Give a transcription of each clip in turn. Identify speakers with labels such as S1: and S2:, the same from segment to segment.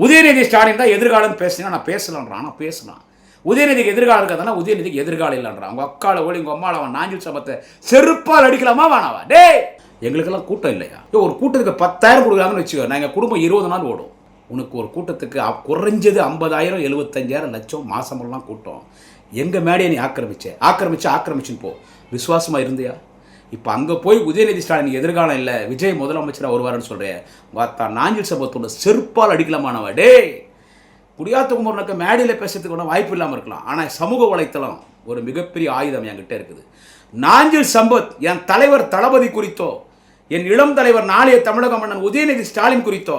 S1: உதயநிதி ஸ்டாலின் தான் எதிர்காலம் பேசுனா நான் பேசலான்றான் ஆனால் பேசலாம். உதயநிதிக்கு எதிர்காலம் இருக்கிறதுனா உதயநிதிக்கு எதிர்காலம் இல்லைன்றான் உங்கள் அக்கால ஓடி உங்கள் அம்மாவில் அவன் நாஞ்சில் சபத்தை செருப்பால் அடிக்கலாமா வேணாவா? டேய்! எங்களுக்கெல்லாம் கூட்டம் இல்லையா? ஐயோ, ஒரு கூட்டத்துக்கு பத்தாயிரம் கொடுக்குறாங்கன்னு வச்சுக்கோ நாங்கள் குடும்பம் இருபது நாள் ஓடும். உனக்கு ஒரு கூட்டத்துக்கு குறைஞ்சது ஐம்பதாயிரம் எழுபத்தஞ்சாயிரம் லட்சம் மாதமெல்லாம் கூட்டம். எங்கள் மேடையை நீ ஆக்கிரமிச்ச? ஆக்கிரமிச்சு ஆக்கிரமிச்சுன்னு போ. விசுவாசமாக இருந்தியா? இப்போ அங்கே போய் உதயநிதி ஸ்டாலின் எதிர்காலம் இல்லை விஜய் முதலமைச்சராக வருவார்னு சொல்கிறேன் வாத்தா நாஞ்சில் சபத்தோட செருப்பால் அடிக்கலாமானவா? டே குடியாத்தகுமரனுக்கு மேடையில் பேசுறதுக்கு ஒன்றும் வாய்ப்பு இல்லாமல் இருக்கலாம். ஆனால் சமூக வலைத்தளம் ஒரு மிகப்பெரிய ஆயுதம் என்கிட்ட இருக்குது. நாஞ்சில் சம்பத் என் தலைவர் தளபதி குறித்தோ என் இளம் தலைவர் நாளைய தமிழக மன்னன் உதயநிதி ஸ்டாலின் குறித்தோ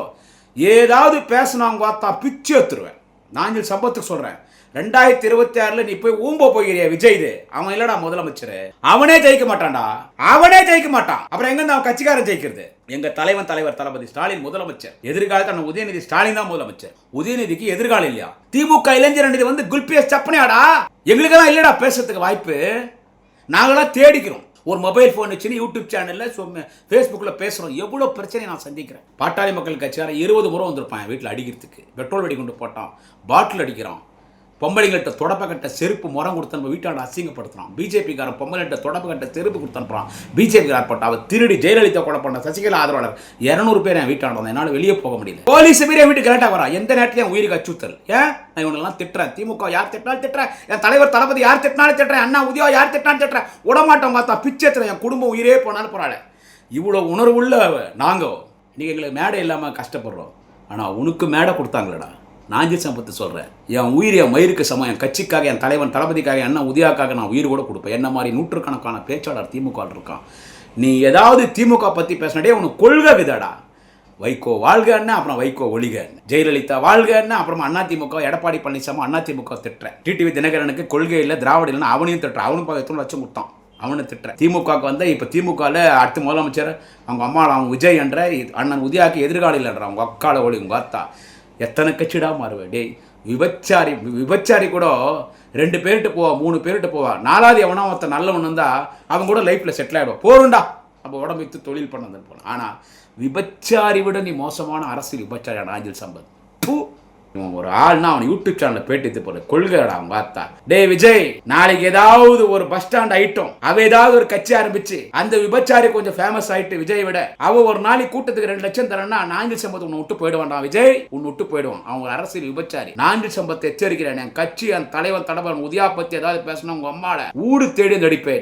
S1: ஏதாவது பேசினாங்க பார்த்தா பிச்சு எடுத்துருவேன். நாஞ்சில் சம்பத்துக்கு சொல்கிறேன் ரெண்டாயிரத்தி இருபத்தி ஆறுல நீ போய் ஊம்ப போகிறிய விஜய் இது? அவன் இல்லடா முதலமைச்சர். அவனே ஜெயிக்க மாட்டான்டா. அவனே ஜெயிக்க மாட்டான். அப்புறம் எங்க அவன் கட்சிக்காரன் ஜெயிக்கிறது? எங்க தலைவன் தலைவர் தளபதி ஸ்டாலின் முதலமைச்சர். எதிர்காலத்தில் நம்ம உதயநிதி ஸ்டாலின் தான் முதலமைச்சர். உதயநிதிக்கு எதிர்காலம் இல்லையா? திமுக இளைஞர் அணி வந்து குல்பியஸ் சப்பனையாடா. எங்களுக்கெல்லாம் இல்லடா பேசுறதுக்கு வாய்ப்பு. நாங்களாம் தேடிக்கிறோம். ஒரு மொபைல் ஃபோன் வச்சுன்னு யூடியூப் சேனலில் ஃபேஸ்புக்கில் பேசுகிறோம் எவ்வளோ பிரச்சனை நான் சந்திக்கிறேன். பாட்டாளி மக்கள் கட்சியாரன் இருபது முறை வந்திருப்பான் வீட்டில் அடிக்கிறதுக்கு. பெட்ரோல் வெடி கொண்டு போட்டான். பாட்டில் அடிக்கிறான். பொம்பளைங்கள்ட்ட தொடப்பக்கட்ட செருப்பு முறம் கொடுத்து நம்ம வீட்டாண்ட அசிங்கப்படுத்துறான். பிஜேபிக்காரன் பொம்பளைகிட்ட தொடப்பக்கட்ட செருப்பு கொடுத்து அனுப்புறான். பிஜேபிக்காரன் பட்ட? அவள் திருடி ஜெயலலிதா கொலை பண்ண சசிகலா ஆதரவாளர். இரநூறு பேர் என் வீட்டாண்ட வந்தேன். என்னால் வெளியே போக முடியல. போலீஸ் மீறி என் வீட்டுக்கு கரெக்டாக வரா. எந்த நேரத்தில் என் உயிருக்கு அச்சுறுத்தல். ஏன்? நான் இவனெல்லாம் திட்டுறேன். திமுக யார் திட்டினாலும் திட்டுறேன். என் தலைவர் தளபதி யார் திட்டினாலும் திட்டுறேன். அண்ணா உதயோ யார் திட்டினாலும் திட்டுறேன். விடமாட்டோம் பார்த்தா பிச்சை என் குடும்பம் உயிரே போனாலும் போறாள் இவ்வளோ உணர்வுள்ள நாங்கள் நீங்கள் எங்களுக்கு மேடை இல்லாமல் கஷ்டப்படுறோம். ஆனால் உனக்கு மேடை கொடுத்தாங்களடா. நான் நாஞ்சி சம்பத்து சொல்கிறேன் என் உயிர் என் மயிருக்கு சமம். என் கட்சிக்காக என் தலைவன் தளபதிக்காக என்ன உதயாக்காக நான் உயிர் கூட கொடுப்பேன். என்ன மாதிரி நூற்றுக்கணக்கான பேச்சாளர் திமுக இருக்கான். நீ ஏதாவது திமுக பற்றி பேசினடே உனக்கு கொள்கை விதடா. வைகோ வாழ்க அப்புறம் வைகோ ஒழிக ஜெயலலிதா வாழ்க அப்புறமா அண்ணா திமுக எடப்பாடி பழனிசாமி அண்ணா திமுக திட்டுறேன். டிடிவி தினகரனுக்கு கொள்கை இல்லை திராவிட இல்லைன்னு அவனையும் திட்டுறேன். அவனும் பதினெட்டு லட்சம் கொடுத்தான். அவனை திட்டுறேன். திமுகவுக்கு வந்து இப்போ திமுகவில் அடுத்த முதலமைச்சர் அவங்க அம்மா அவன் விஜய் என்ற அண்ணன் உதயாக்கு எதிர்காலம் இல்லைன்ற அவங்க அக்கால ஒளி உங்கள் அத்தா. எத்தனை கட்சிடா மாறுவேன் டேய் விபச்சாரி விபச்சாரி கூட ரெண்டு பேர்கிட்ட போவா மூணு பேர்கிட்ட போவா. நாலாவது எவனா ஒருத்தன் நல்லவன் இருந்தா அவன் கூட லைஃப்பில் செட்டில் ஆகிடுவா போருண்டா. அப்போ உடம்பு தொழில் பண்ணதுன்னு போல ஆனால் விபச்சாரி விட நீ மோசமான அரசியல் விபச்சாரியான ஆஞ்சல் சம்பத். இவன் ஒரு ஆள்னா அவன் யூடியூப் சேனல்ல பேட்டி போற கொள்கைடா அவன் பார்த்தா டேய் விஜய் நாளைக்கு ஏதாவது ஒரு பஸ் ஸ்டாண்ட் ஐட்டம் அவ ஏதாவது ஒரு கட்சி ஆரம்பிச்சு அந்த விபச்சாரி கொஞ்சம் ஃபேமஸ் ஆயிட்டு விஜய் விட அவ ஒரு நாளைக்கு கூட்டத்துக்கு ரெண்டு லட்சம் தரேன்னா நான்கு சம்பத்தை உன்னை விட்டு போயிடுவான்டா விஜய். உன்னை விட்டு போயிடுவான். அவங்க அரசியல் விபச்சாரி. நான்கு சம்பத்தை எச்சரிக்கிறேன். என் கட்சி என் தலைவன் தடவன் உதயா பத்தி ஏதாவது பேசணும் உங்க அம்மால. ஊடு தேடி நடிப்பேன்